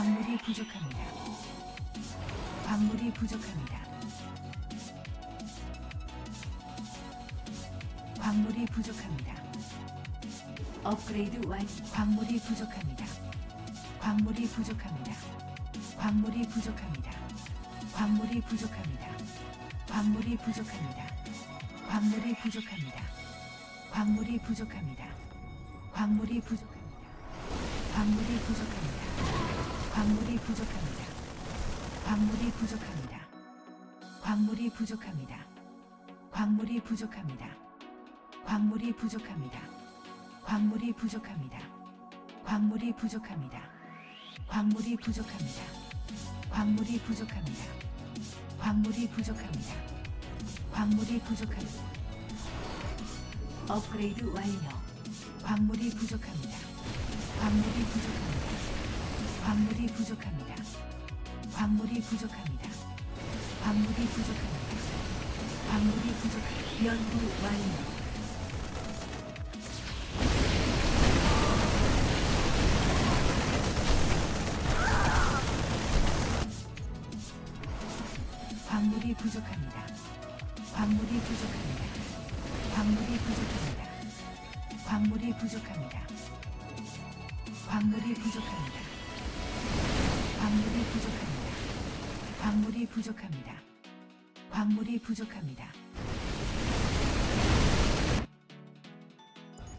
광물이 부족합니다. 광물이 부족합니다. 광물이 부족합니다. 업그레이드 완 광물이 부족합니다. 광물이 부족합니다. 광물이 부족합니다. 광물이 부족합니다. 광물이 부족합니다. 광물이 부족합니다. 광물이 부족합니다. 광물이 부족합니다. 광물이 부족합니다. 광물이 부족합니다. 광물이 부족합니다. 광물이 부족합니다. 광물이 부족합니다. 광물이 부족합니다. 광물이 부족합니다. 광물이 부족합니다. 광물이 부족합니다. 광물이 부족합니다. 광물이 부족합니다. 광물이 부족합니다. 업그레이드 완료. 광물이 부족합니다. 광물이 부족합니다. 광물이 부족합니다. 광물이 부족합니다. 광물이 부족합니다. 광물이 부족합니다. 연구 완료. 광물이 부족합니다. 광물이 부족합니다. 광물이 부족합니다. 광물이 부족합니다. 광물이 부족합니다. 광물이 부족합니다. 광물이 부족합니다. 광물이 부족합니다.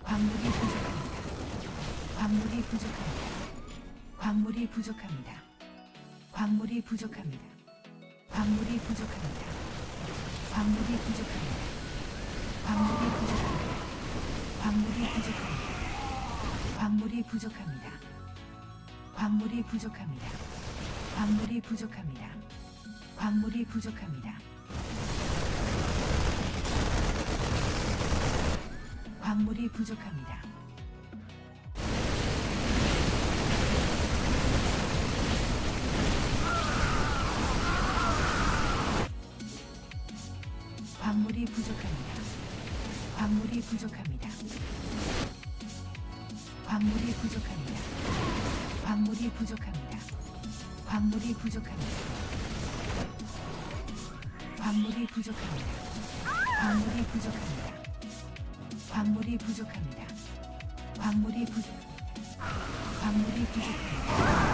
광물이 부족합니다. 광물이 부족합니다. 광물이 부족합니다. 광물이 부족합니다. 광물이 부족합니다. 광물이 부족합니다. 광물이 부족합니다. 광물이 부족합니다. 광물이 부족합니다. 광물이 부족합니다. 광물이 부족합니다. 광물이 부족합니다. 광물이 부족합니다. 광물이 부족합니다. 광물이 부족합니다. 광물이 부족합니다. 광물이 부족합니다. 광물이 부족합니다. 광물이 부족합니다. 광물이 부족합니다. 광물이 부족합니다. 광물이 부족. 광물이 부족합니다.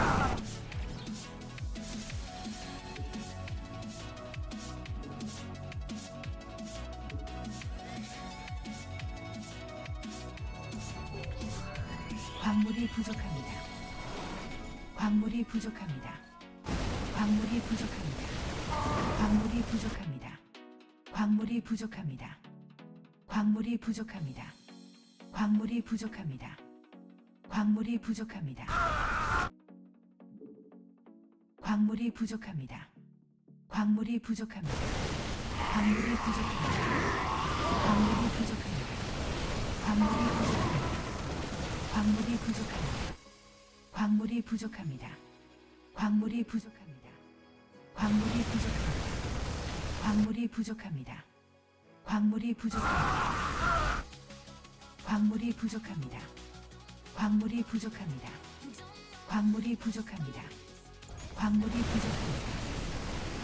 부족합니다. 광물이 부족합니다. 광물이 부족합니다. 광물이 부족합니다. 광물이 부족합니다. 광물이 부족합니다. 광물이 부족합니다. 광물이 부족합니다. 광물이 부족합니다. 광물이 부족합니다. 광물이 부족합니다. 광물이 부족합니다. 광물이 부족합니다. 광물이 부족합니다. 광물이 부족합니다. 광물이 부족합니다. 광물이 부족합니다.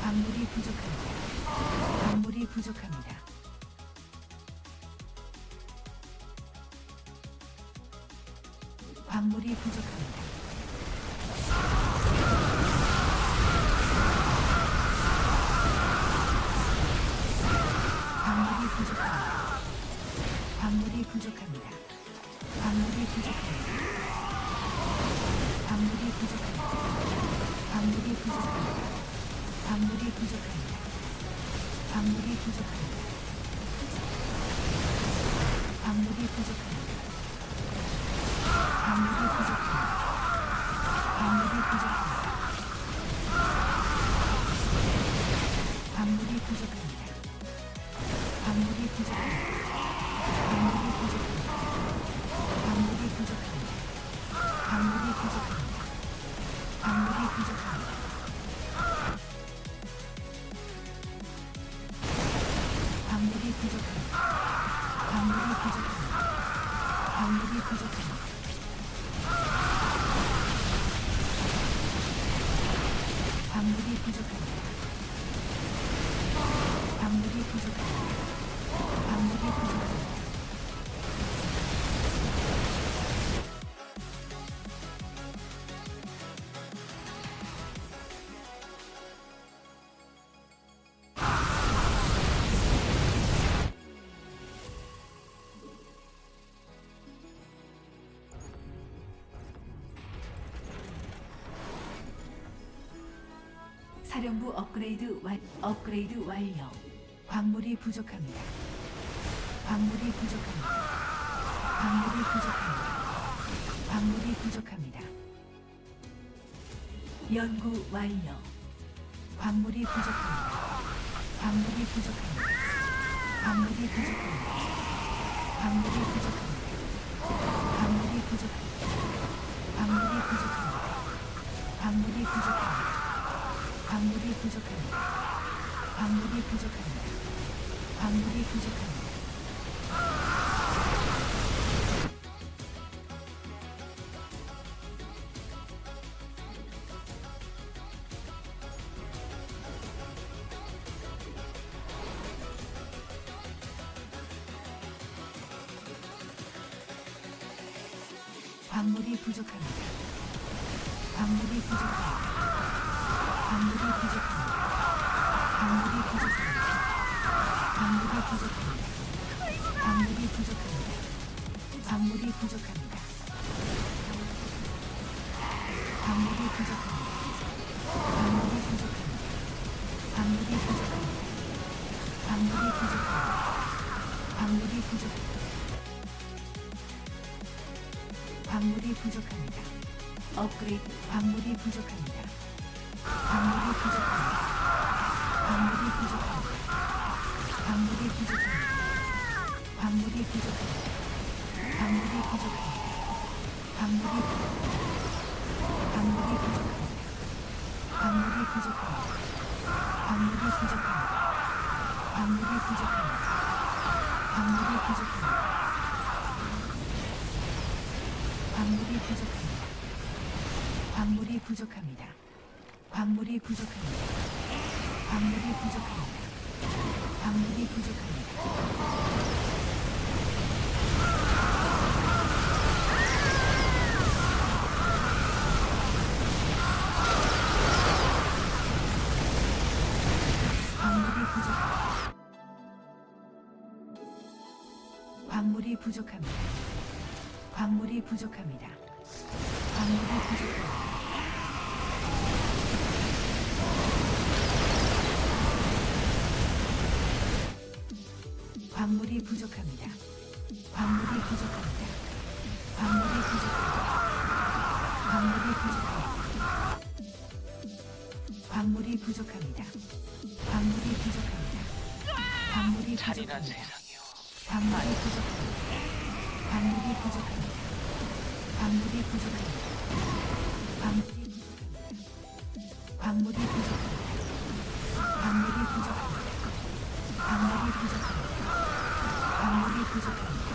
광물이 부족합니다. 광물이 부족합니다. 광물이 부족합니다. 광물이 부족합니다. 부족합니다. 광물이 부족합니다. 광물이 부족합니다. 광물이 부족합니다. 광물이 부족합니다. 광물이 부족합니다. 광물이 부족합니다. 광물이 부족합니다. 광물이 부족합니다. 광물이 부족합니다. 광물이 부족합니다. 광물이 부족합니다. 사령부 업그레이드 완 업그레이드 완료. 광물이 부족합니다. 광물이 부족합니다. 광물이 부족합니다. 광물이 부족합니다. 연구 완료. 광물이 부족합니다. 광물이 부족합니다. 광물이 부족합니다. 광물이 부족합니다. 광물이 부족합니다. 광물이 부족합니다. 광물이 부족합니다. 광물이 부족합니다. 부족합니다. 광물이 부족합니다. 업그레이드 광물이 부족합니다. 광물이 부족합니다. 광물이 부족합니다. 광물이 부족합니다. 광물이 부족합니다. 광물이 부족합니다. 광물이 광물이 부족합니다. 광물이 부족합니다. 광물이 부족합니다. 광물이 부족합니다. 광물이 부족합니다. 광물이 부족합니다. 광물이 부족합니다. 광물이 부족합니다. 광물이 부족합니다. 광물이 부족합니다. 광물이 부족합니다. 광물이 부족합니다. 광물이 부족합니다. 광물이 부족합니다. 광물이 부족합니다. 광물이 부족합니다. 광물이 부족합니다. 광물이 부족합니다. 광물이 부족합니다. 광물이 부족합니다. 세상 광물이 부족합니다. 광물이 부족합니다. 광물이 부족합니다. 부족합니다. 광물이 부족합니다. 광물이 부족합니다. 광물이 부족합니다. 광물이 부족합니다.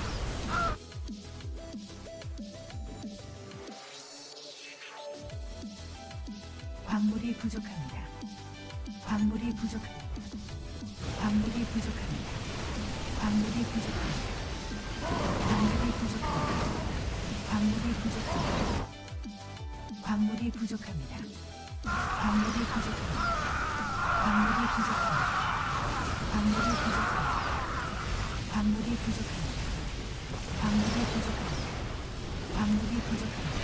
광물이 부족합니다. 광물이 부족합니다. 광물이 부족합니다. 광물이 부족합니다. 광물이 부족합니다. 광물이 부족합니다. 광물이 부족합니다. 광물이 부족합니다. 광물이 부족합니다. 광물이 부족합니다. 광물이 부족합니다. 광물이 부족합니다. 광물이 부족합니다.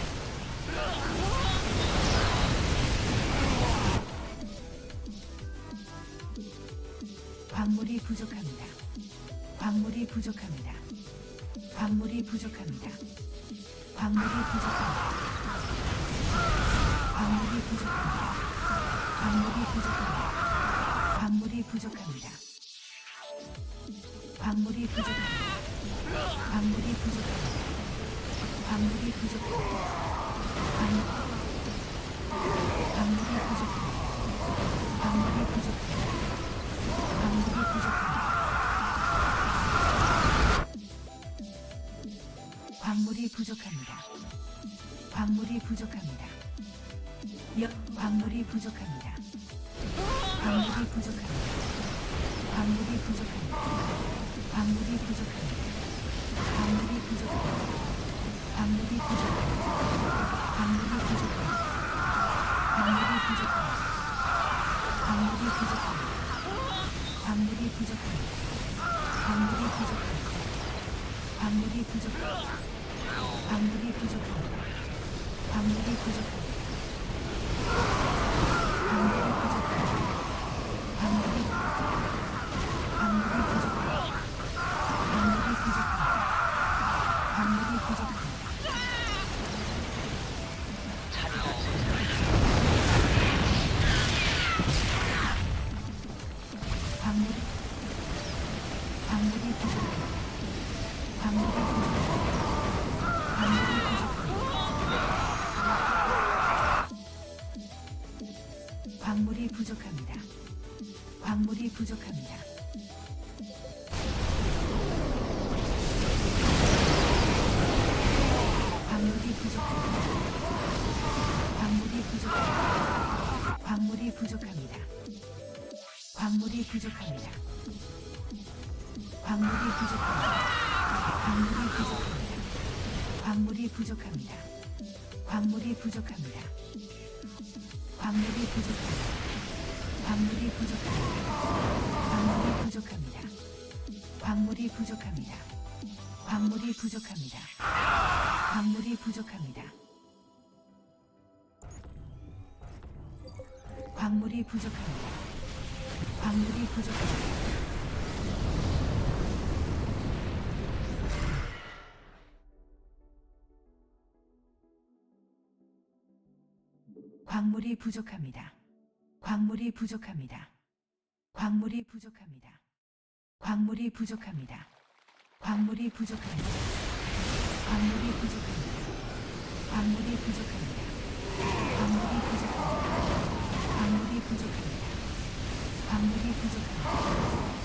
광물이 부족합니다. 부족합니다. 광물이 부족합니다. 광물이 부족합니다. 광물이 부족합니다. 광물이 부족합니다. 광물이 부족합니다. 광물이 부족합니다. 광물이 부족합니다. 광물이 부족합니다. 광- 광물이 부족합니다. 부족합니다. 광물이 부족합니다. 광물이 부족합니다. 광물이 부족합니다. 광물이 부족합니다. 광물이 부족합니다. 광물이 부족합니다. 광물이 부족합니다. 광물이 부족합니다. 광물이 부족합니다. 광물이 부족합니다. 광물이 부족합니다. 광물이 부족합니다. 광물이 부족합니다. 광물이 부족합니다. 광물이 부족합니다. 광물이 부족합니다. 광물이 부족합니다.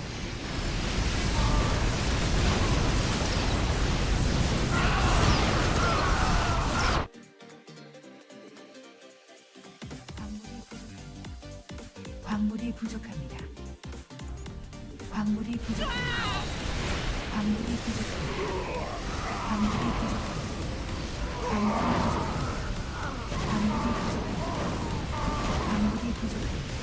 광물이 부족합니다. 광물이 부족합니다. 광물이 부족합니다. 광물이 부족합니다. 광물이 부족합니다. 광물이 부족합니다. 광물이 부족합니다.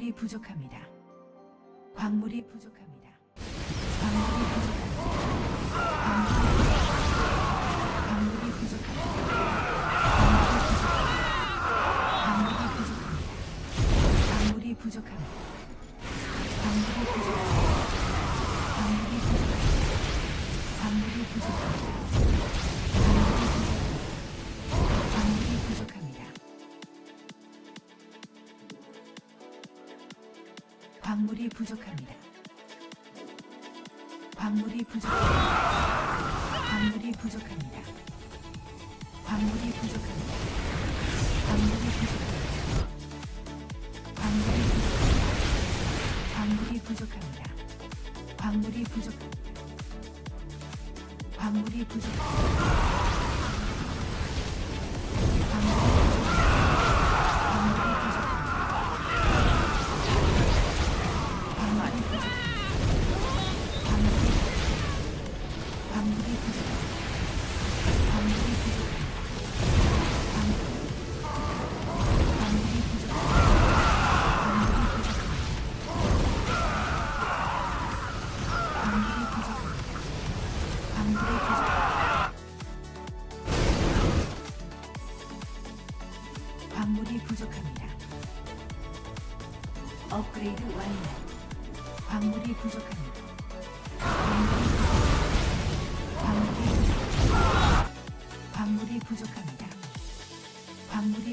광물이 부족합니다. 광물이 부족합니다. 광물이 부족합니다. 광물이 부족합니다. 광물이 부족합니다. 광물이 부족합니다. 광물이 부족합니다. 광물이 부족합니다. 광물이 부족합니다. 광물이 부족합니다. 광물이 부족합니다. 광물이 부족합니다. 광물이 부족합니다. 광물이 부족합니다. 광물이 부족합니다. 광물이 부족합니다.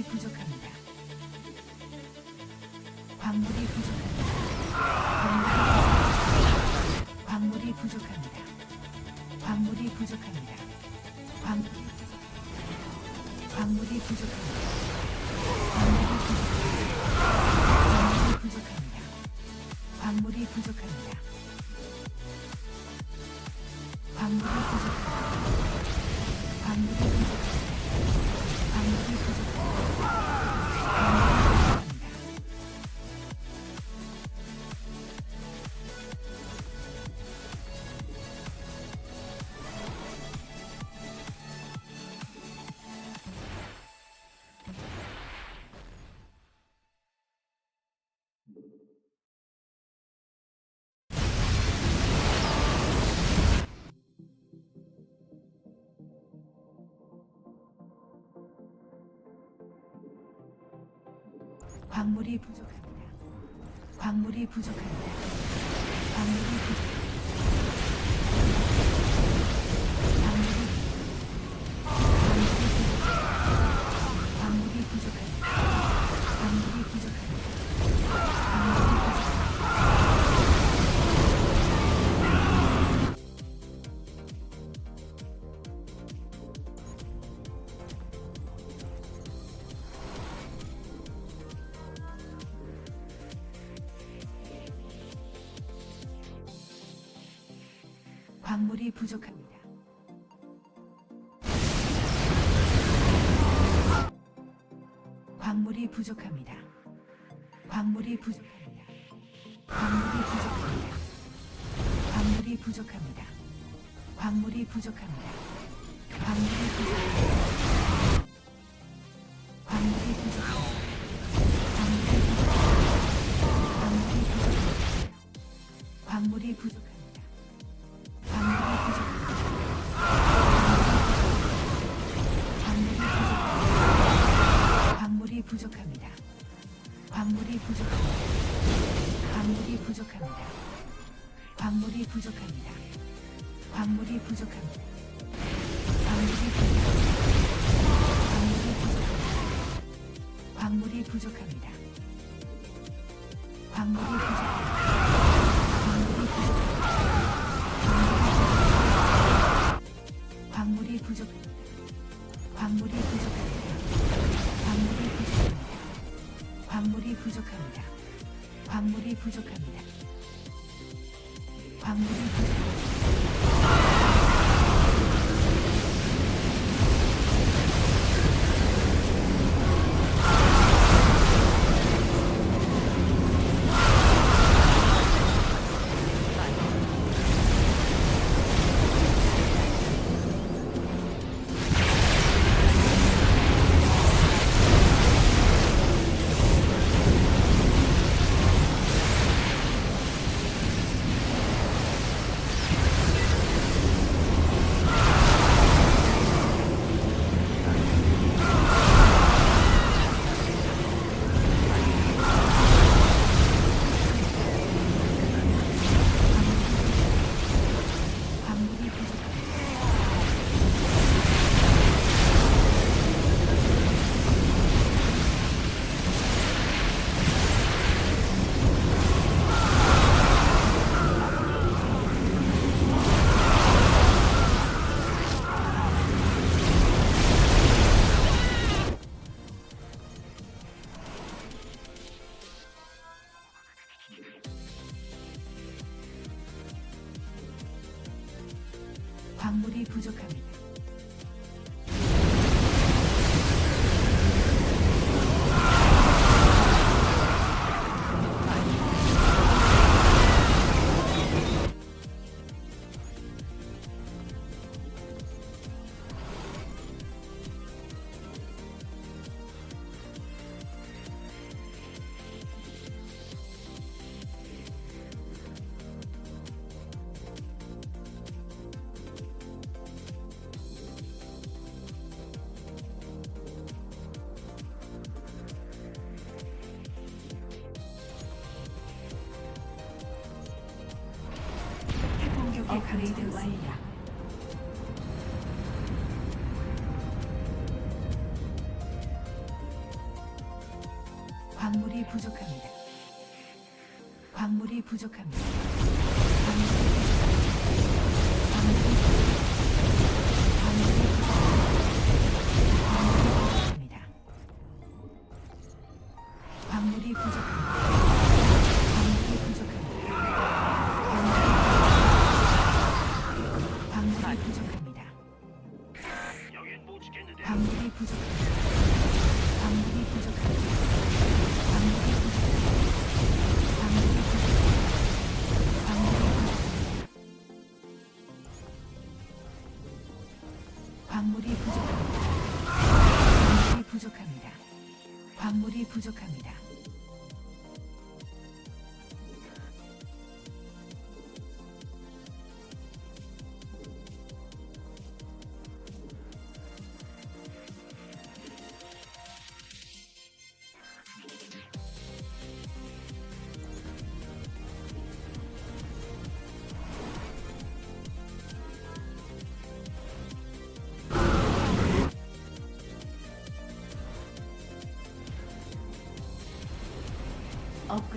부족합니다. 광물이 부족합니다. 광물이 부족합니다. 광물이 부족합니다. 광물이 부족합니다. 광물이 부족합니다. 광물이 부족합니다. 광물이 부족합니다. 광물이 부족합니다. 부족합니다. 광물이 부족합니다. 광물이 부족합니다. 부족합니다. 광물이 부족합니다.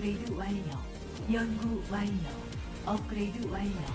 업그레이드 완료. 연구 완료. 업그레이드 완료.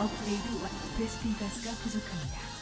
업그레이드 완. 베스핀 가스가 부족합니다.